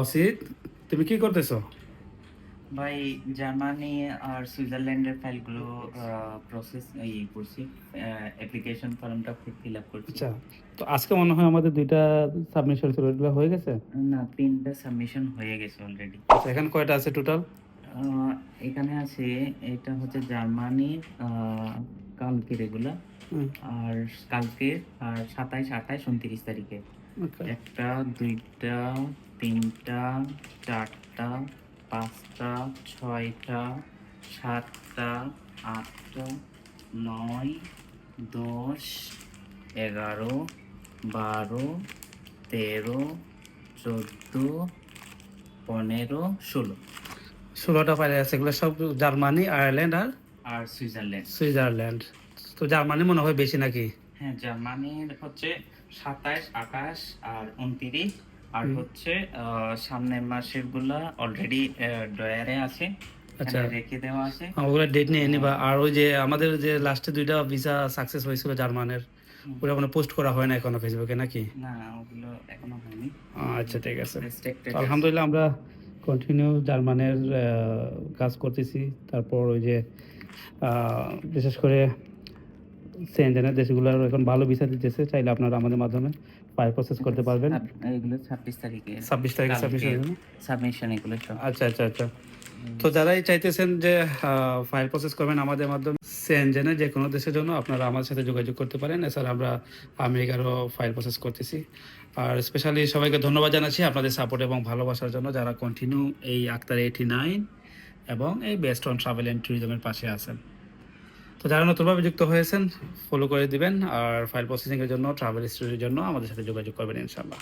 অসিত তুমি কি করতেছো? ভাই জার্মানি আর সুইজারল্যান্ডের ফাইলগুলো প্রসেস এই করছি অ্যাপ্লিকেশন ফর্মটা ফিল আপ করছি। আচ্ছা তো আজকে মনে হয় আমাদের দুইটা সাবমিশন ছিল হয়ে গেছে? না তিনটা সাবমিশন হয়ে গেছে অলরেডি আচ্ছা এখানে কয়টা আছে টোটাল এখানে আছে এটা হচ্ছে জার্মানি কালকের এগুলা আর কালকে আর সাতাইশ আঠাইশ উনত্রিশ তারিখে। একটা দুইটা তিনটা চারটা পাঁচটা ছয়টা সাতটা আটটা নয় দশ এগারো বারো তেরো চোদ্দ পনেরো ষোলো। ষোলোটা ফাইল আছে এগুলো সব জার্মানি আয়ারল্যান্ড আর আর সুইজারল্যান্ড। সুইজারল্যান্ড। তো জার্মানি মনে হয় বেশি নাকি? হ্যাঁ জার্মানির হচ্ছে সাতাইশ আঠাশ আর উনত্রিশ। আর হচ্ছে সামনের মাসেরগুলা অলরেডি ডয়ারে আছে। আচ্ছা। রেখে দেওয়া আছে। ওগুলো ডেট নিয়ে নিবা। আর ওই যে আমাদের যে লাস্টে দুইটা ভিসা সাকসেস হয়েছিল জার্মানের। ওটা মানে পোস্ট করা হয় না এখনও ফেসবুকে নাকি? না ওগুলো এখনও হয়নি। আচ্ছা ঠিক আছে। আছে। আলহামদুলিল্লাহ আমরা কন্টিনিউ জার্মানের কাজ করতেছি। তারপর ওই যে বিশেষ করে সেন্টেনের দেশগুলোর এখন ভালো ভিসা দিতেছে চাইলে আপনারা আমাদের মাধ্যমে ফাইল প্রসেস করতে পারবেন। এগুলো ছাব্বিশ তারিখে। ছাব্বিশ তারিখে ছাব্বিশ সাবমিশন এগুলো আচ্ছা আচ্ছা আচ্ছা। তো যারাই চাইতেছেন যে ফাইল প্রসেস করবেন আমাদের মাধ্যমে সেনজেনে যে কোনো দেশের জন্য আপনারা আমাদের সাথে যোগাযোগ করতে পারেন। এছাড়া আমরা আমেরিকারও ফাইল প্রসেস করতেছি। আর স্পেশালি সবাইকে ধন্যবাদ জানাচ্ছি আপনাদের সাপোর্ট এবং ভালোবাসার জন্য যারা কন্টিনিউ এই আক্তার এইটি নাইন এবং এই বেস্ট অন ট্রাভেল অ্যান্ড ট্যুরিজমের পাশে আছেন। তো যারা নতুনভাবে যুক্ত হয়েছেন ফলো করে দিবেন। আর ফাইল প্রসেসিংয়ের জন্য ট্রাভেল স্টোরির জন্য আমাদের সাথে যোগাযোগ করবেন ইনশাল্লাহ